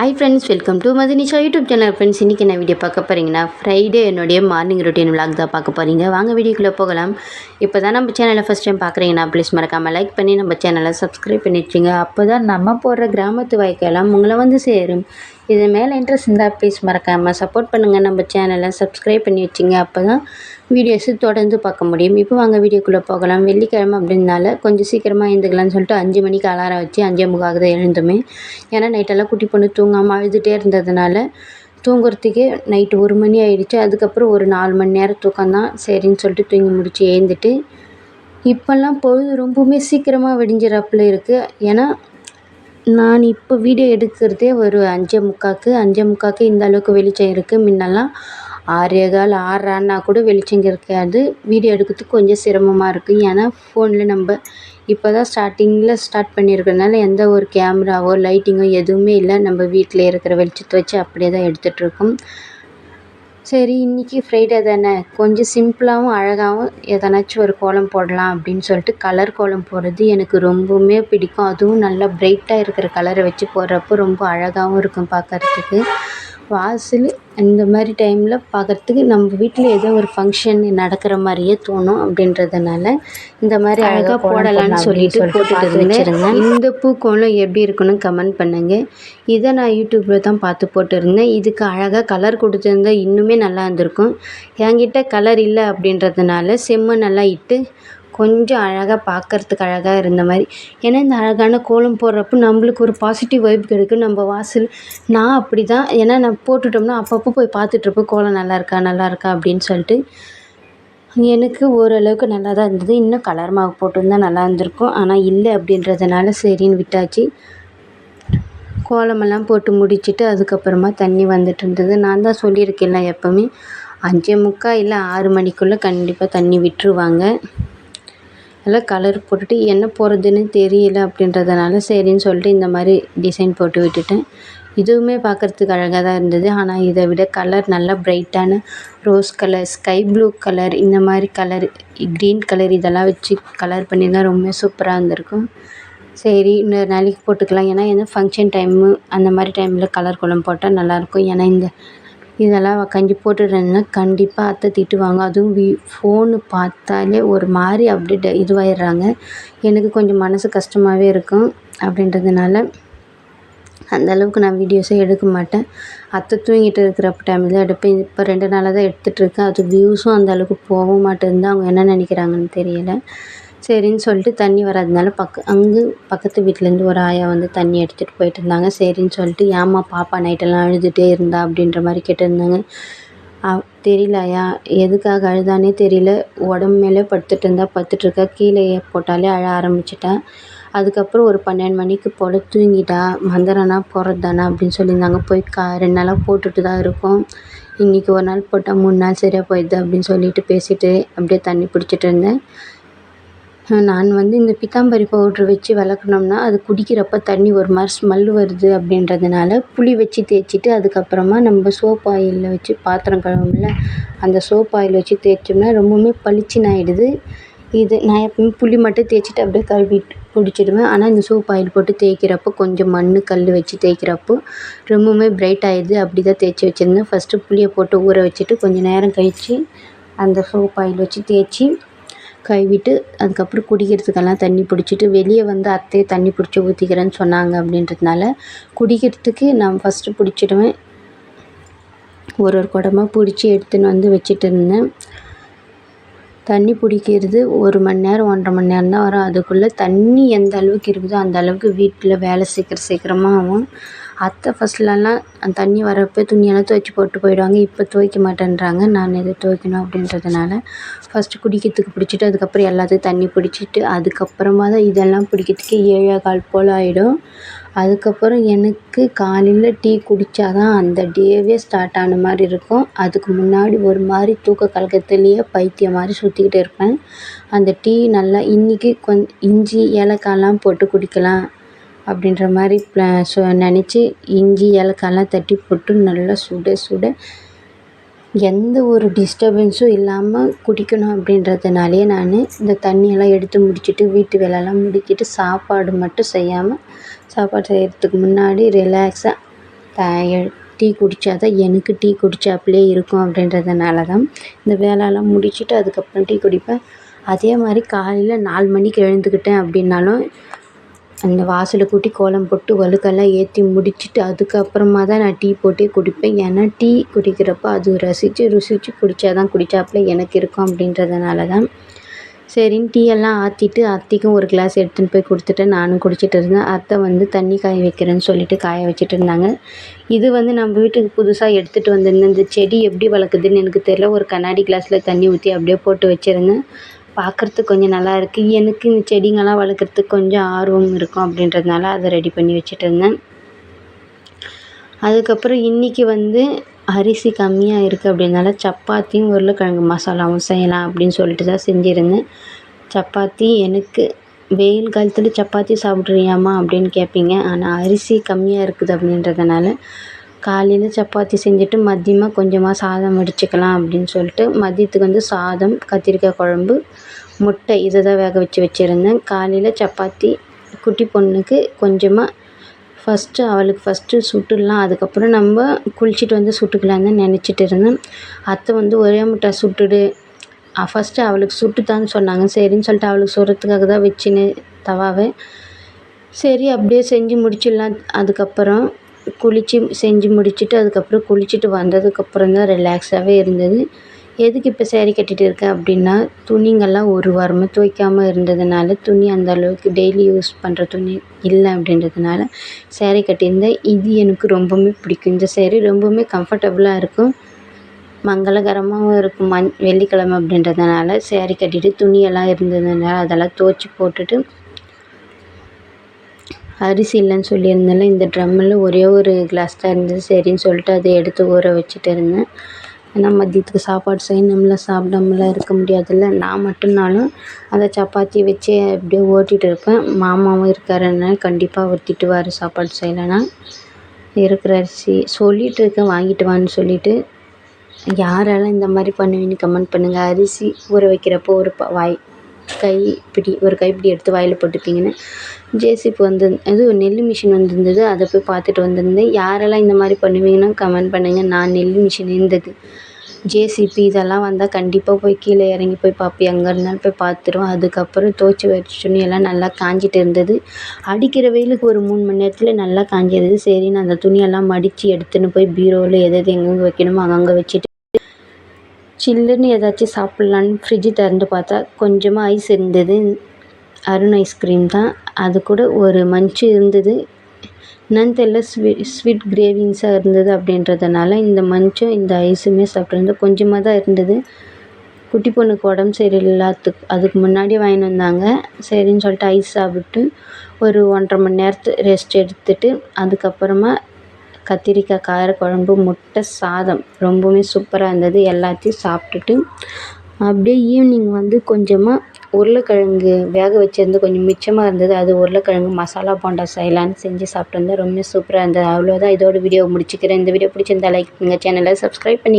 Hi friends welcome to Madhunisha YouTube channel friends இன்றைக்கி என்ன video பார்க்க போகிறீங்கன்னா ஃப்ரைடே என்னுடைய மார்னிங் ரொட்டீன் விளாக் தான் பார்க்க போகிறீங்க வாங்க வீடியோக்குள்ளே போகலாம். இப்போ தான் நம்ம சேனலை ஃபஸ்ட் டைம் பார்க்குறீங்கன்னா ப்ளீஸ் மறக்காமல் லைக் பண்ணி நம்ம சேனலை சப்ஸ்கிரைப் பண்ணி வச்சுங்க அப்போ தான் நம்ம போடுற கிராமத்து வாய்க்கெல்லாம் உங்களை வந்து சேரும். இது மேலே இன்ட்ரெஸ்ட் இருந்தால் ப்ளீஸ் மறக்காமல் சப்போர்ட் பண்ணுங்கள் நம்ம சேனலை சப்ஸ்கிரைப் பண்ணி வச்சுங்க. அப்போ தான் வீடியோஸு தொடர்ந்து பார்க்க முடியும். இப்போ வாங்க வீடியோக்குள்ளே போகலாம். வெள்ளிக்கிழமை அப்படின்னால கொஞ்சம் சீக்கிரமாக எழுந்துக்கலாம்னு சொல்லிட்டு அஞ்சு மணிக்கு அலாரம் வச்சு அஞ்சே முக்காக தான் எழுந்துமே. ஏன்னா நைட்டெல்லாம் குட்டி பொண்ணு தூங்காமல் அழுதுகிட்டே இருந்ததுனால தூங்குறதுக்கே நைட்டு ஒரு மணி ஆயிடுச்சு. அதுக்கப்புறம் ஒரு நாலு மணி நேரம் தூக்கம் தான். சரின்னு சொல்லிட்டு தூங்கி முடித்து எழுந்துட்டு இப்போல்லாம் பொழுது ரொம்பவுமே சீக்கிரமாக விடிஞ்சிறப்பில் இருக்குது ஏன்னா நான் இப்போ வீடியோ எடுக்கிறதே ஒரு அஞ்சே முக்காக்கு அஞ்சே முக்காக்கு இந்த அளவுக்கு வெளிச்சம் இருக்குது முன்னெல்லாம் ஆறே கால் ஆறரைன்னா கூட வெளிச்சம் இருக்காது. வீடியோ எடுக்கிறதுக்கு கொஞ்சம் சிரமமாக இருக்குது ஏன்னா ஃபோனில் நம்ம இப்போ தான் ஸ்டார்டிங்கில் ஸ்டார்ட் பண்ணியிருக்கறனால எந்த ஒரு கேமராவோ லைட்டிங்கோ எதுவுமே இல்லை. நம்ம வீட்டில் இருக்கிற வெளிச்சத்தை வச்சு அப்படியே தான் எடுத்துகிட்ருக்கோம் சரி இன்றைக்கி ஃப்ரைடே தானே. கொஞ்சம் சிம்பிளாகவும் அழகாகவும் எதனாச்சும் ஒரு கோலம் போடலாம் அப்படின்னு சொல்லிட்டு கலர் கோலம் போடுறது எனக்கு ரொம்பவுமே பிடிக்கும். அதுவும் நல்லா ப்ரைட்டாக இருக்கிற கலரை வச்சு போடுறப்போ ரொம்ப அழகாகவும் இருக்கும் பார்க்கறதுக்கு. வாசல் இந்த மாதிரி டைமில் பார்க்கறதுக்கு நம்ம வீட்டில் ஏதோ ஒரு ஃபங்க்ஷன் நடக்கிற மாதிரியே தோணும் அப்படின்றதுனால இந்த மாதிரி அழகாக போடலாம்னு சொல்லிட்டு போட்டுட்டு இருந்தேன். இந்த பூக்கோலம் எப்படி இருக்குன்னு கமெண்ட் பண்ணுங்கள் இதை நான் யூடியூப்பில் தான் பார்த்து போட்டிருந்தேன். இதுக்கு அழகாக கலர் கொடுத்துருந்தா இன்னுமே நல்லா இருந்திருக்கும். என்கிட்ட கலர் இல்லை அப்படின்றதுனால செம்மு நல்லா இட்டு கொஞ்சம் அழகாக பார்க்கறதுக்கு அழகாக இருந்த மாதிரி. ஏன்னா இந்த அழகான கோலம் போடுறப்போ நம்மளுக்கு ஒரு பாசிட்டிவ் வைப் கிடைக்கும். நம்ம வாசல் நான் அப்படி தான் ஏன்னா நான் போட்டுட்டோம்னா அப்பப்போ போய் பார்த்துட்ருப்பேன் கோலம் நல்லா இருக்கா நல்லா இருக்கா அப்படின்னு சொல்லிட்டு. எனக்கு ஓரளவுக்கு நல்லா தான் இருந்தது. இன்னும் கலர் மாவு போட்டிருந்தா நல்லா இருந்திருக்கும். ஆனால் இல்லை அப்படின்றதுனால சரின்னு விட்டாச்சு. கோலமெல்லாம் போட்டு முடிச்சுட்டு அதுக்கப்புறமா தண்ணி வந்துட்டு இருந்தது. நான் தான் சொல்லியிருக்கேன்ல எப்போவுமே அஞ்சே முக்கால் இல்லை ஆறு மணிக்குள்ளே கண்டிப்பாக தண்ணி விட்டுருவாங்க. அதெல்லாம் கலர் போட்டுட்டு என்ன போடுறதுன்னு தெரியல அப்படின்றதுனால சரின்னு சொல்லிட்டு இந்த மாதிரி டிசைன் போட்டு விட்டுட்டேன். இதுவுமே பார்க்குறதுக்கு அழகாக தான் இருந்தது. ஆனால் இதை விட கலர் நல்லா பிரைட்டான rose colour sky blue colour இந்த மாதிரி கலர் க்ரீன் கலர் இதெல்லாம் வச்சு கலர் பண்ணியிருந்தா ரொம்ப சூப்பராக இருந்திருக்கும். சரி இன்னொரு நாளைக்கு போட்டுக்கலாம். ஏன்னா எதுவும் ஃபங்க்ஷன் டைமு அந்த மாதிரி டைமில் கலர் குழம்பு போட்டால் நல்லாயிருக்கும் ஏன்னா இந்த இதெல்லாம் கஞ்சி போட்டுட்டேன்னா கண்டிப்பாக அத்தை திட்டுவாங்க. அதுவும் வி ஃபோனு பார்த்தாலே ஒரு மாதிரி அப்படியே இதுவாயிடுறாங்க. எனக்கு கொஞ்சம் மனது கஷ்டமாகவே இருக்கும் அப்படின்றதுனால அந்தளவுக்கு நான் வீடியோஸே எடுக்க மாட்டேன். அத்தை தூங்கிட்டு இருக்கிறப்ப டைமில் தான் எடுப்பேன். இப்போ ரெண்டு நாளாக தான் எடுத்துகிட்ருக்கேன் அது வியூஸும் அந்தளவுக்கு போகவும் போக மாட்டேங்குது அவங்க என்ன நினைக்கிறாங்கன்னு தெரியலை. சரின்னு சொல்லிட்டு தண்ணி வராதனால பக்க அங்கே பக்கத்து வீட்டிலேருந்து ஒரு ஆயா வந்து தண்ணி எடுத்துகிட்டு போயிட்டு இருந்தாங்க. சரின்னு சொல்லிட்டு ஏம்மா பாப்பா நைட்டெல்லாம் அழுதுகிட்டே இருந்தா அப்படின்ற மாதிரி கேட்டிருந்தாங்க. தெரியல ஆயா எதுக்காக அழுதானே தெரியல. உடம்பு மேலே படுத்துட்டு இருந்தா படுத்துட்ருக்கா கீழே போட்டாலே அழ ஆரம்பிச்சிட்டா. அதுக்கப்புறம் ஒரு பன்னெண்டு மணிக்கு போல் தூங்கிட்டா. மந்திரனா போகிறது தானே அப்படின்னு சொல்லியிருந்தாங்க. போய் கா ரெண்டு நாளாக போட்டுட்டு தான் இருக்கோம். இன்றைக்கி ஒரு நாள் போட்டால் மூணு நாள் சரியாக போயிடுது அப்படின்னு சொல்லிட்டு பேசிட்டு அப்படியே தண்ணி பிடிச்சிட்டு இருந்தேன். நான் வந்து இந்த பித்தாம்பரி பவுட்ரு வச்சு விளக்குனோம்னா அது குடிக்கிறப்ப தண்ணி ஒரு மாதிரி ஸ்மெல் வருது அப்படின்றதுனால புளி வச்சு தேய்ச்சிட்டு அதுக்கப்புறமா நம்ம சோப் ஆயிலில் வச்சு பாத்திரம் கழுவும்ல அந்த சோப் ஆயில் வச்சு தேய்ச்சோம்னா ரொம்பவுமே பளிச்சுன்னு ஆகிடுது இது நான் எப்பவுமே புளி மட்டும் தேய்ச்சிட்டு அப்படியே கழுவிட்டு பிடிச்சிடுவேன். ஆனால் இந்த சோப் ஆயில் போட்டு தேய்க்கிறப்போ கொஞ்சம் மண் கல் வச்சு தேய்க்கிறப்போ ரொம்பவுமே பிரைட் ஆகிடுது அப்படி தான் தேய்ச்சி வச்சுருந்தேன். ஃபஸ்ட்டு புளியை போட்டு ஊற வச்சுட்டு கொஞ்சம் நேரம் கழித்து அந்த சோப் ஆயில் வச்சு தேய்ச்சி கழுவிட்டு அதுக்கப்புறம் குடிக்கிறதுக்கெல்லாம் தண்ணி பிடிச்சிட்டு வெளியே வந்து அத்தையை தண்ணி பிடிச்சி ஊற்றிக்கிறேன்னு சொன்னாங்க அப்படின்றதுனால குடிக்கிறதுக்கு நான் ஃபஸ்ட்டு பிடிச்சிடுவேன். ஒரு ஒரு குடமாக பிடிச்சி எடுத்துன்னு வந்து வச்சுட்டு இருந்தேன் தண்ணி பிடிக்கிறது ஒரு மணி நேரம் ஒன்றரை மணி நேரம் தான் வரும். அதுக்குள்ளே தண்ணி எந்த அளவுக்கு இருக்குதோ அந்த அளவுக்கு வீட்டில் வேலை சீக்கிரம் சீக்கிரமாக ஆகும். அத்தை ஃபஸ்ட்லலாம் அந்த தண்ணி வரப்போ துணியெல்லாம் துவைச்சி போட்டு போயிடுவாங்க. இப்போ துவைக்க மாட்டேன்றாங்க. நான் எது துவைக்கணும் அப்படின்றதுனால ஃபஸ்ட்டு குடிக்கிறதுக்கு பிடிச்சிட்டு அதுக்கப்புறம் எல்லாத்துக்கும் தண்ணி பிடிச்சிட்டு அதுக்கப்புறமா தான் இதெல்லாம் பிடிக்கிறதுக்கே ஏழே கால் போல் ஆகிடும் அதுக்கப்புறம் எனக்கு காலையில் டீ குடித்தா தான் அந்த டேவே ஸ்டார்ட் ஆன மாதிரி இருக்கும். அதுக்கு முன்னாடி ஒரு மாதிரி தூக்க கலக்கத்துலேயே பைத்தியம் மாதிரி சுற்றிக்கிட்டு இருப்பேன். அந்த டீ நல்லா இன்றைக்கி கொஞ்சம் இஞ்சி ஏலக்காயெலாம் போட்டு குடிக்கலாம். அப்படின்ற மாதிரி ப்ளா நினச்சி இஞ்சி ஏலக்காயெலாம் தட்டி போட்டு நல்லா சுட சுட எந்த ஒரு டிஸ்டர்பன்ஸும் இல்லாமல் குடிக்கணும் அப்படின்றதுனாலே நான் இந்த தண்ணியெல்லாம் எடுத்து முடிச்சுட்டு வீட்டு வேலைலாம் முடிக்கிட்டு சாப்பாடு மட்டும் செய்யாமல் சாப்பாடு செய்கிறதுக்கு முன்னாடி ரிலாக்ஸாக டீ குடித்தா தான் எனக்கு டீ குடித்தாப்புலே இருக்கும் அப்படின்றதுனால தான் இந்த வேலைலாம் முடிச்சுட்டு அதுக்கப்புறம் டீ குடிப்பேன். அதே மாதிரி காலையில் நாலு மணிக்கு எழுந்துக்கிட்டேன் அப்படின்னாலும் அந்த வாசலை கூட்டி கோலம் போட்டு வழுக்கெல்லாம் ஏற்றி முடிச்சுட்டு அதுக்கப்புறமா தான் நான் டீ போட்டே குடிப்பேன். ஏன்னா டீ குடிக்கிறப்போ அது ரசித்து ருசித்து குடித்தா தான் குடித்தாப்புல எனக்கு இருக்கும் அப்படின்றதுனால தான். சரின்னு டீ எல்லாம் ஆற்றிட்டு அத்தைக்கும் ஒரு கிளாஸ் எடுத்துன்னு போய் கொடுத்துட்டு நானும் குடிச்சிட்டு இருந்தேன். அத்தை வந்து தண்ணி காய வைக்கிறேன்னு சொல்லிட்டு காய வச்சுட்டு இருந்தாங்க. இது வந்து நம்ம வீட்டுக்கு புதுசாக எடுத்துகிட்டு வந்திருந்தேன் இந்த செடி எப்படி வளர்க்குதுன்னு எனக்கு தெரியல. ஒரு கண்ணாடி கிளாஸில் தண்ணி ஊற்றி அப்படியே போட்டு வச்சுருந்தேன். பார்க்குறதுக்கு கொஞ்சம் நல்லா இருக்குது எனக்கு இந்த செடிங்கள்லாம் வளர்க்குறதுக்கு கொஞ்சம் ஆர்வம் இருக்கும் அப்படின்றதுனால அதை ரெடி பண்ணி வச்சுட்ருந்தேன் அதுக்கப்புறம் இன்றைக்கி வந்து அரிசி கம்மியாக இருக்குது அப்படின்னால சப்பாத்தியும் உருளைக்கிழங்கு மசாலாவும் செய்யலாம் அப்படின்னு சொல்லிட்டு தான் செஞ்சுருந்தேன். சப்பாத்தி எனக்கு வெயில் காலத்தில் சப்பாத்தி சாப்பிட்றியாம்மா அப்படின்னு கேட்பீங்க ஆனால் அரிசி கம்மியாக இருக்குது அப்படின்றதுனால காலையில் சப்பாத்தி செஞ்சுட்டு மதியமாக கொஞ்சமாக சாதம் வடிச்சுக்கலாம் அப்படின்னு சொல்லிட்டு மதியத்துக்கு வந்து சாதம் கத்திரிக்காய் குழம்பு முட்டை இதை தான் வேக வச்சு வச்சுருந்தேன். காலையில் சப்பாத்தி குட்டி பொண்ணுக்கு கொஞ்சமாக ஃபஸ்ட்டு அவளுக்கு ஃபஸ்ட்டு சுட்டுடலாம். அதுக்கப்புறம் நம்ம குளிச்சுட்டு வந்து சுட்டுக்கலான்னு தான் நினச்சிட்டு இருந்தேன். அத்தை வந்து ஒரே முட்டை சுட்டுடு. ஃபஸ்ட்டு அவளுக்கு சுட்டுத்தான்னு சொன்னாங்க. சரின்னு சொல்லிட்டு அவளுக்கு சுடுறதுக்காக தான் வச்சுன்னு தவாவை. சரி அப்படியே செஞ்சு முடிச்சிடலாம். அதுக்கப்புறம் குளித்து செஞ்சு முடிச்சுட்டு அதுக்கப்புறம் குளிச்சுட்டு வந்ததுக்கப்புறம் தான் ரிலாக்ஸாகவே இருந்தது. எதுக்கு இப்போ சேரீ கட்டிகிட்டு இருக்கேன் அப்படின்னா துணிங்கெல்லாம் ஒரு வாரமாக துவைக்காமல் இருந்ததுனால துணி அந்த அளவுக்கு டெய்லி யூஸ் பண்ணுற துணி இல்லை அப்படின்றதுனால சேரீ கட்டியிருந்தேன். இது எனக்கு ரொம்பவுமே பிடிக்கும். இந்த சேரீ ரொம்பவுமே கம்ஃபர்டபுளாக இருக்கும். மங்களகரமாகவும் இருக்கும். மண் வெள்ளிக்கிழமை அப்படின்றதுனால சேரீ கட்டிட்டு துணியெல்லாம் இருந்ததுனால அதெல்லாம் துவச்சி போட்டுட்டு அரிசி இல்லைன்னு சொல்லியிருந்தேன்ல இந்த ட்ரம்மில் ஒரே ஒரு கிளாஸ் தான் இருந்தது. சரின்னு சொல்லிட்டு அதை எடுத்து ஊற வச்சுட்டு இருந்தேன். ஏன்னா மதியத்துக்கு சாப்பாடு செய்யணும்ல சாப்பிடாமலாம் இருக்க முடியாதுல்ல. நான் மட்டும்னாலும் அந்த சப்பாத்தி வச்சு அப்படியே ஓட்டிகிட்டு இருப்பேன். மாமாவும் இருக்காருன்னா கண்டிப்பாக அவர் திட்டுவார் சாப்பாடு செய்யலைன்னா. இருக்கிற அரிசி சொல்லிகிட்டு இருக்கேன் வாங்கிட்டு வான்னு சொல்லிட்டு. யாரெல்லாம் இந்த மாதிரி பண்ணுவீங்கன்னு கமெண்ட் பண்ணுங்கள் அரிசி ஊற வைக்கிறப்போ ஒரு வாய் கைப்பிடி ஒரு கைப்பிடி எடுத்து வாயில் போட்டுப்பீங்கன்னு ஜேசிபி வந்து இது நெல் மிஷின் வந்திருந்தது. அதை போய் பார்த்துட்டு வந்திருந்தேன். யாரெல்லாம் இந்த மாதிரி பண்ணுவீங்கன்னா கமெண்ட் பண்ணுங்கள் நான் நெல் மிஷின் இருந்தது. ஜேசிபி இதெல்லாம் வந்தால் கண்டிப்பாக போய் கீழே இறங்கி போய் பார்ப்பேன். எங்கே இருந்தாலும் போய் பார்த்துருவோம் அதுக்கப்புறம் துவச்சி வச்ச துணியெல்லாம் நல்லா காஞ்சிட்டு இருந்தது. அடிக்கிற வெயிலுக்கு ஒரு மூணு மணி நேரத்தில் நல்லா காஞ்சிருது சரின்னு அந்த துணியெல்லாம் மடித்து எடுத்துன்னு போய் பீரோவில் எது எது எங்கெங்கே வைக்கணுமோ அங்கங்கே வச்சுட்டு சில்லுன்னு ஏதாச்சும் சாப்பிட்லான்னு ஃப்ரிட்ஜு திறந்து பார்த்தா கொஞ்சமாக ஐஸ் இருந்தது. அருண் ஐஸ்கிரீம் தான். அது கூட ஒரு மஞ்சு இருந்தது. என்னன்னு தெரியல ஸ்வீ ஸ்வீட் கிரேவிங்ஸாக இருந்தது அப்படின்றதுனால இந்த மஞ்சும் இந்த ஐஸுமே சாப்பிட்ருந்தோம் கொஞ்சமாக தான் இருந்தது. குட்டி பொண்ணுக்கு உடம்பு சரியில்லாத்துக்கு அதுக்கு முன்னாடி வாங்கிட்டு வந்தாங்க. சரின்னு சொல்லிட்டு ஐஸ் சாப்பிட்டு ஒரு ஒன்றரை மணி நேரத்து ரெஸ்ட் எடுத்துட்டு அதுக்கப்புறமா கத்திரிக்காய் காரக்குழம்பு முட்டை சாதம். ரொம்பவுமே சூப்பராக இருந்தது. எல்லாத்தையும் சாப்பிட்டுட்டு அப்படியே ஈவினிங் வந்து கொஞ்சமாக உருளைக்கிழங்கு வேக வச்சிருந்து கொஞ்சம் மிச்சமாக இருந்தது. அது உருளைக்கிழங்கு மசாலா போண்டா செய்யலான்னு செஞ்சு சாப்பிட்டு வந்தேன். ரொம்ப சூப்பராக இருந்தது. அவ்வளோதான் இதோட வீடியோ முடிச்சுக்கிறேன். இந்த வீடியோ பிடிச்சிருந்தா லைக் பண்ணுங்கள் சேனலை சப்ஸ்கிரைப் பண்ணி